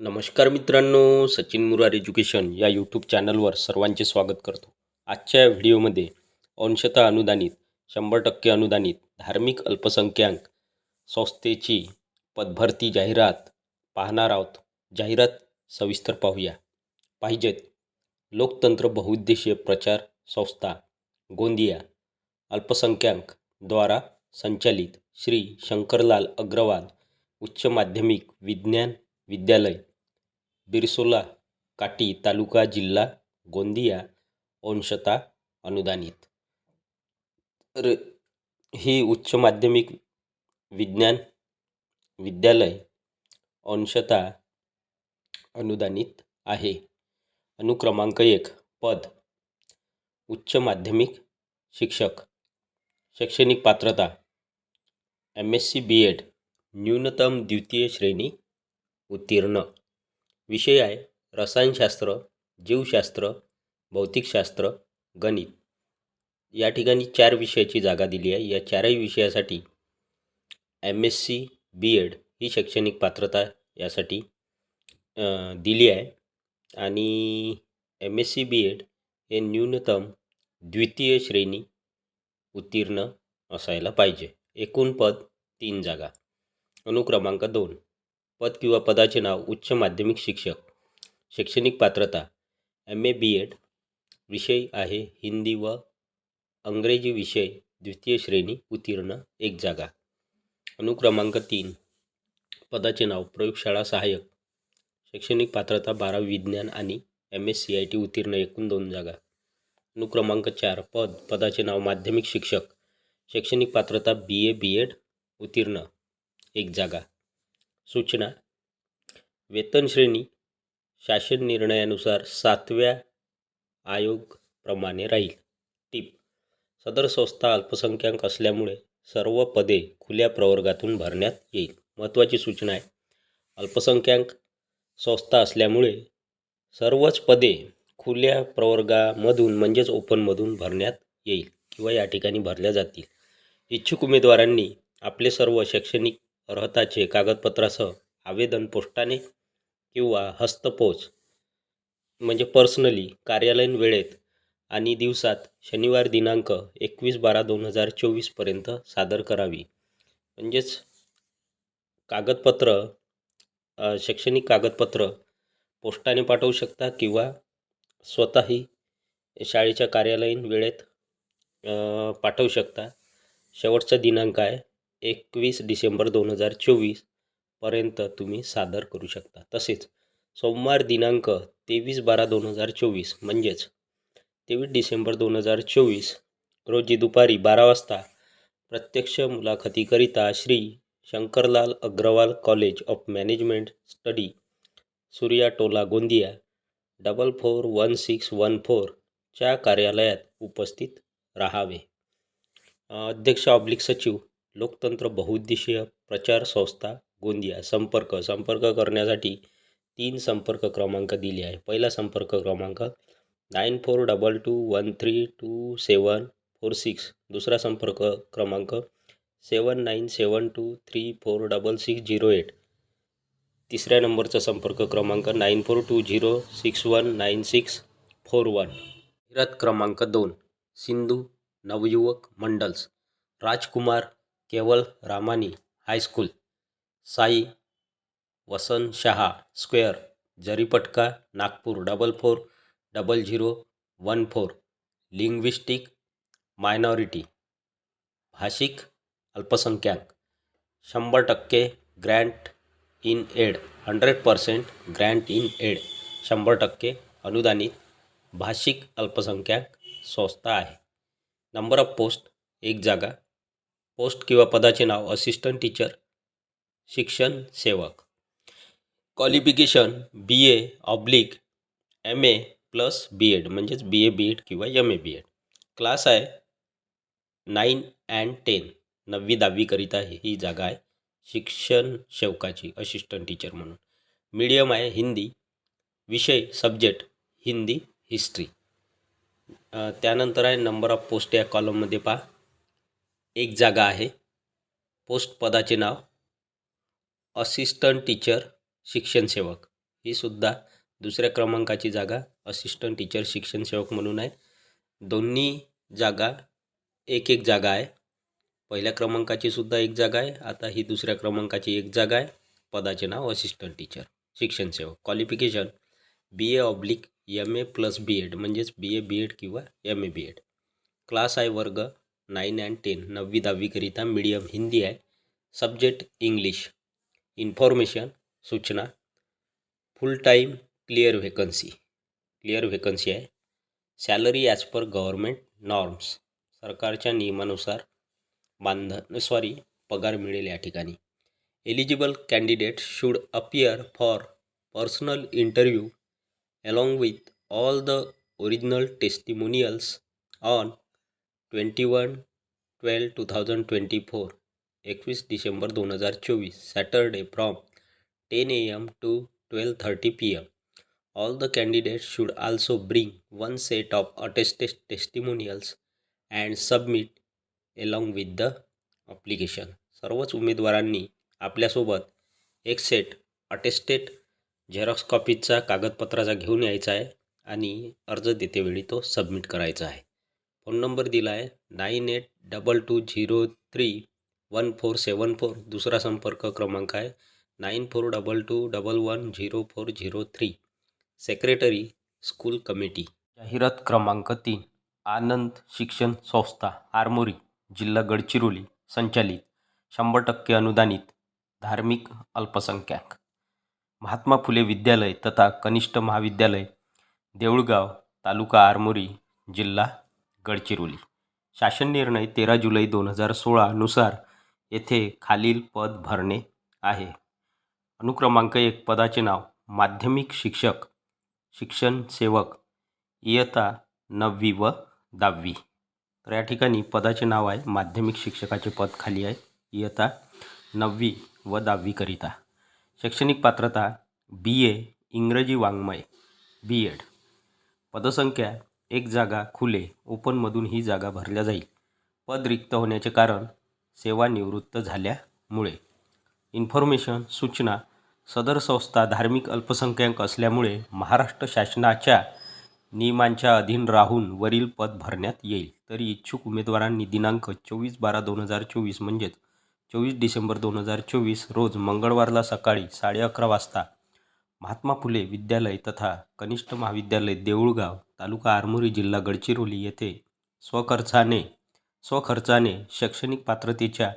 नमस्कार मित्रांनो सचिन मुरार एज्युकेशन या यूट्यूब चॅनलवर सर्वांचे स्वागत करतो. आजच्या व्हिडिओमध्ये अंशतः अनुदानित शंभर टक्के अनुदानित धार्मिक अल्पसंख्याक संस्थेची पदभरती जाहिरात पाहणार आहोत. जाहिरात सविस्तर पाहूया. पाहिजेत लोकतंत्र बहुउद्देशीय प्रचार संस्था गोंदिया. अल्पसंख्याक द्वारा संचालित श्री शंकरलाल अग्रवाल उच्च माध्यमिक विज्ञान विद्यालय. बिरसोला काटी तालुका जिल्हा गोंदिया अंशता अनुदानित. तर ही उच्च माध्यमिक विज्ञान विद्यालय अंशता अनुदानित आहे. अनुक्रमांक एक पद. उच्च माध्यमिक शिक्षक. शैक्षणिक पात्रता. M S C B Ed न्यूनतम द्वितीय श्रेणी उत्तीर्ण. विषय आहे रसायनशास्त्र जीवशास्त्र भौतिकशास्त्र गणित. या ठिकाणी चार विषयाची जागा दिली आहे. या चारही विषयासाठी M S C B Ed ही शैक्षणिक पात्रता यासाठी दिली आहे. आणि M S C B Ed हे न्यूनतम द्वितीय श्रेणी उत्तीर्ण असायला पाहिजे. एकूण पद तीन जागा. अनुक्रमांक दोन. पद किंवा पदाचे नाव उच्च माध्यमिक शिक्षक शैक्षणिक पात्रता एम ए बी एड विषय आहे हिंदी व अंग्रेजी विषय द्वितीय श्रेणी उत्तीर्ण एक जागा. अनुक्रमांक तीन. पदाचे नाव प्रयोगशाळा सहाय्यक शैक्षणिक पात्रता बारावी विज्ञान आणि M S C I T उत्तीर्ण एकूण दोन जागा. अनुक्रमांक चार. पद पदाचे नाव माध्यमिक शिक्षक शैक्षणिक पात्रता बी ए बी एड उत्तीर्ण एक जागा. सूचना. वेतनश्रेणी शासन निर्णयानुसार सातव्या आयोगप्रमाणे राहील. टीप. सदर संस्था अल्पसंख्याक असल्यामुळे सर्व पदे खुल्या प्रवर्गातून भरण्यात येईल. महत्त्वाची सूचना आहे. अल्पसंख्याक संस्था असल्यामुळे सर्वच पदे खुल्या प्रवर्गामधून म्हणजेच ओपनमधून भरण्यात येईल किंवा या ठिकाणी भरल्या जातील. इच्छुक उमेदवारांनी आपले सर्व शैक्षणिक अर्हताचे कागदपत्रासह आवेदन पोस्टाने किंवा हस्तपोच म्हणजे पर्सनली कार्यालयीन वेळेत आणि दिवसात शनिवार दिनांक एकवीस बारा दोन हजार चोवीसपर्यंत सादर करावी. म्हणजेच कागदपत्र शैक्षणिक कागदपत्र पोस्टाने पाठवू शकता किंवा स्वतःही शाळेच्या कार्यालयीन वेळेत पाठवू शकता. शेवटचा दिनांक आहे एकवीस डिसेंबर दोन हजार चोवीसपर्यंत तुम्ही सादर करू शकता. तसेच सोमवार दिनांक तेवीस बारा दोन हजार चोवीस म्हणजेच तेवीस डिसेंबर दोन हजार चोवीस रोजी दुपारी बारा वाजता प्रत्यक्ष मुलाखतीकरिता Shri Shankarlal Agrawal college of management study Surya Tola Gondia double four one six one फोरच्या कार्यालयात उपस्थित राहावे. अध्यक्ष ऑब्लिक सचिव लोकतंत्र बहुउद्देशीय प्रचार संस्था गोंदिया. संपर्क संपर्क करण्यासाठी तीन संपर्क क्रमांक दिले आहे. पहिला संपर्क क्रमांक nine four double two one three two seven four six. दुसरा संपर्क क्रमांक seven nine seven two three four double six zero eight. तिसऱ्या नंबरचा संपर्क क्रमांक nine four two zero six one nine six four one. जाहिरात क्रमांक दोन सिंधू नवयुवक mandals. Rajkumar Kewal Ramani high school Sai Vasant Shah square, Jaripatka Nagpur, double four, double zero, one four, linguistic minority, भाषिक अल्पसंख्याक, शंभर टक्के grant in aid, hundred percent grant in aid, शंभर टक्के अनुदानित भाषिक अल्पसंख्याक संस्था आहे. नंबर ऑफ़ पोस्ट, एक जागा पोस्ट किंवा पदाचे नाव असिस्टंट टीचर शिक्षण सेवक. Qualification B A oblique M A plus B Ed म्हणजेच बी ए बी एड किंवा M A B Ed class आहे नाईन अँड टेन नववी दहावीकरिता ही जागा आहे शिक्षण सेवकाची असिस्टंट टीचर म्हणून. मीडियम आहे हिंदी. विषय सब्जेक्ट हिंदी हिस्ट्री त्यानंतर आहे नंबर ऑफ पोस्ट या कॉलममध्ये पहा. एक जागा आहे. पोस्ट पदाचे नाव असिस्टंट टीचर शिक्षण सेवक. ही सुद्धा दुसऱ्या क्रमांकाची जागा असिस्टंट टीचर शिक्षण सेवक म्हणून आहे. दोन्ही जागा एक एक जागा आहे. पहिल्या क्रमांकाची सुद्धा एक जागा आहे. आता ही दुसऱ्या क्रमांकाची एक जागा आहे. पदाचे नाव असिस्टंट टीचर शिक्षण सेवक. Qualification B A oblique M A plus B Ed म्हणजेच बी ए बी एड किंवा M A B Ed class आहे वर्ग नाईन अँड टेन नववी दहावीकरिता मीडियम हिंदी आहे. सब्जेक्ट इंग्लिश इन्फॉर्मेशन सूचना. Full time clear vacancy clear vacancy आहे. Salary as per government norms सरकारच्या नियमानुसार बांधन सॉरी पगार मिळेल या ठिकाणी. Eligible candidate should appear for personal interview along with all the original testimonials on twenty one twelve two thousand twenty four एकवीस डिसेंबर दोन हजार चोवीस Saturday from ten A M to twelve thirty P M. All the candidate should also bring one set of attested testimonials and submit along with the application. सर्वच उमेदवारांनी आपल्यासोबत एक set attested Xerox कॉपीचा कागदपत्राचा घेऊन यायचा आहे आणि अर्ज देतेवेळी तो सबमिट करायचा आहे. फोन नंबर दिला आहे. Nine eight double two zero three one four seven four. दुसरा संपर्क क्रमांक आहे. Nine four double two double one zero four zero three. Secretary school committee. जाहिरात क्रमांक तीन. आनंद शिक्षण संस्था आरमोरी जिल्हा गडचिरोली संचालित. शंभर टक्के अनुदानित धार्मिक अल्पसंख्याक. महात्मा फुले विद्यालय तथा कनिष्ठ महाविद्यालय देऊळगाव तालुका आरमोरी जिल्हा गडचिरोली. शासन निर्णय तेरा जुलै दोन हजार सोळानुसार येथे खालील पद भरणे आहे. अनुक्रमांक एक पदाचे नाव माध्यमिक शिक्षक शिक्षण सेवक इयत्ता नववी व दहावी. तर या ठिकाणी पदाचे नाव आहे माध्यमिक शिक्षकाचे पद खाली आहे इयत्ता नववी व दहावीकरिता शैक्षणिक पात्रता बी ए इंग्रजी वाङ्मय बी एड. पदसंख्या एक जागा खुले ओपनमधून ही जागा भरल्या जाईल. पद रिक्त होण्याचे कारण सेवानिवृत्त झाल्यामुळे. इन्फॉर्मेशन सूचना सदर संस्था धार्मिक अल्पसंख्याक असल्यामुळे महाराष्ट्र शासनाच्या नियमांच्या अधीन राहून वरील पद भरण्यात येईल. तरी इच्छुक उमेदवारांनी दिनांक चोवीस बारा दोन हजार चोवीस म्हणजेच चोवीस डिसेंबर दोन हजार चोवीस रोज मंगळवारला सकाळी साडे अकरा वाजता महात्मा फुले विद्यालय तथा कनिष्ठ महाविद्यालय देऊळगाव तालुका आरमोरी जिल्हा गडचिरोली येथे स्वखर्चाने स्वखर्चाने शैक्षणिक पात्रतेच्या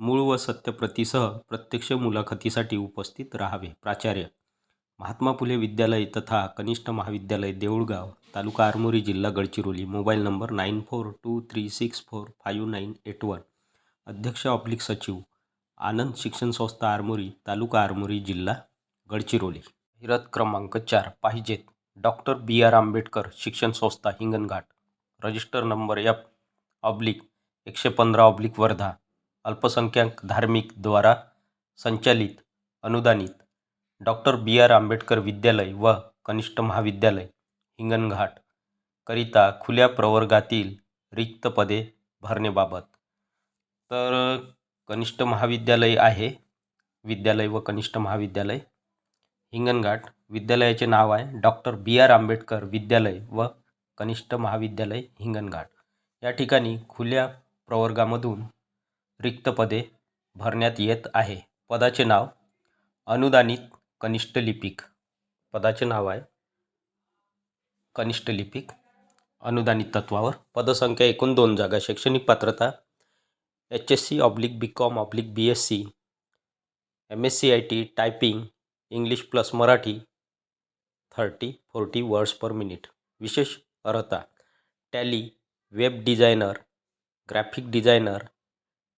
मूळ व सत्यप्रतीसह प्रत्यक्ष मुलाखतीसाठी उपस्थित राहावे. प्राचार्य महात्मा फुले विद्यालय तथा कनिष्ठ महाविद्यालय देऊळगाव तालुका आरमोरी जिल्हा Gadchiroli. Mobile number nine four two three six four five nine eight one. अध्यक्ष ऑब्लिक सचिव आनंद शिक्षण संस्था आरमोरी तालुका आरमोरी जिल्हा गडचिरोली. हिरत क्रमांक चार. पाहिजेत. डॉक्टर बी. आर. आंबेडकर शिक्षण संस्था Hinganghat. Register number F. Oblique एकशे पंधरा ऑब्लिक वर्धा. अल्पसंख्याक धार्मिक द्वारा संचालित अनुदानित डॉक्टर बी. आर. आंबेडकर विद्यालय व कनिष्ठ महाविद्यालय हिंगणघाट. करिता खुल्या प्रवर्गातील रिक्त पदे भरणेबाबत तर कनिष्ठ महाविद्यालय आहे. विद्यालय व कनिष्ठ महाविद्यालय. हिंगणघाट विद्यालयाचे नाव आहे डॉक्टर बी आर आंबेडकर विद्यालय व कनिष्ठ महाविद्यालय हिंगणघाट. या ठिकाणी खुल्या प्रवर्गामधून रिक्त पदे भरण्यात येत आहे. पदाचे नाव अनुदानित कनिष्ठ लिपिक. पदाचे नाव आहे कनिष्ठ लिपिक अनुदानित तत्वावर पदसंख्या एकूण दोन जागा शैक्षणिक पात्रता H S C oblique B com oblique B S C M S C I T typing English plus Marathi thirty forty words per minute विशेष अर्हता. Tally web designer graphic designer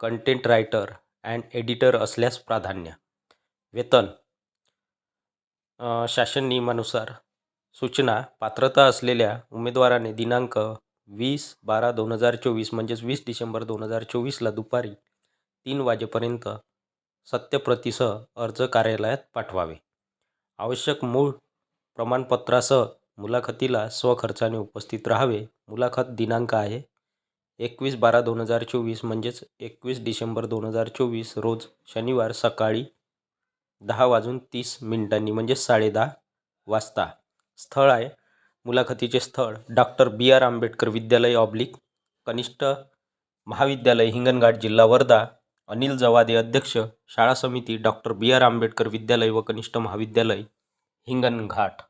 content writer and editor असल्यास प्राधान्य. वेतन. शासन नियमानुसार सूचना पात्रता असलेल्या उमेदवाराने दिनांक वीस बारा दोन हजार चोवीस म्हणजेच वीस डिसेंबर दोन हजार चोवीसला दुपारी तीन वाजेपर्यंत सत्यप्रतीसह अर्ज कार्यालयात पाठवावे. आवश्यक मूळ प्रमाणपत्रासह मुलाखतीला स्वखर्चाने उपस्थित राहावे. मुलाखत दिनांक आहे. एकवीस बारा दोन हजार चोवीस म्हणजेच एकवीस डिसेंबर दोन हजार चोवीस रोज शनिवार सकाळी दहा वाजून तीस मिनिटांनी म्हणजे साडेदहा वाजता. स्थळ आहे. मुलाखतीचे स्थळ डॉक्टर बी आर आंबेडकर विद्यालय ऑब्लिक कनिष्ठ महाविद्यालय हिंगणघाट जिल्हा वर्धा अनिल जवादे अध्यक्ष शाळा समिती डॉक्टर बी आर आंबेडकर विद्यालय व कनिष्ठ महाविद्यालय हिंगणघाट.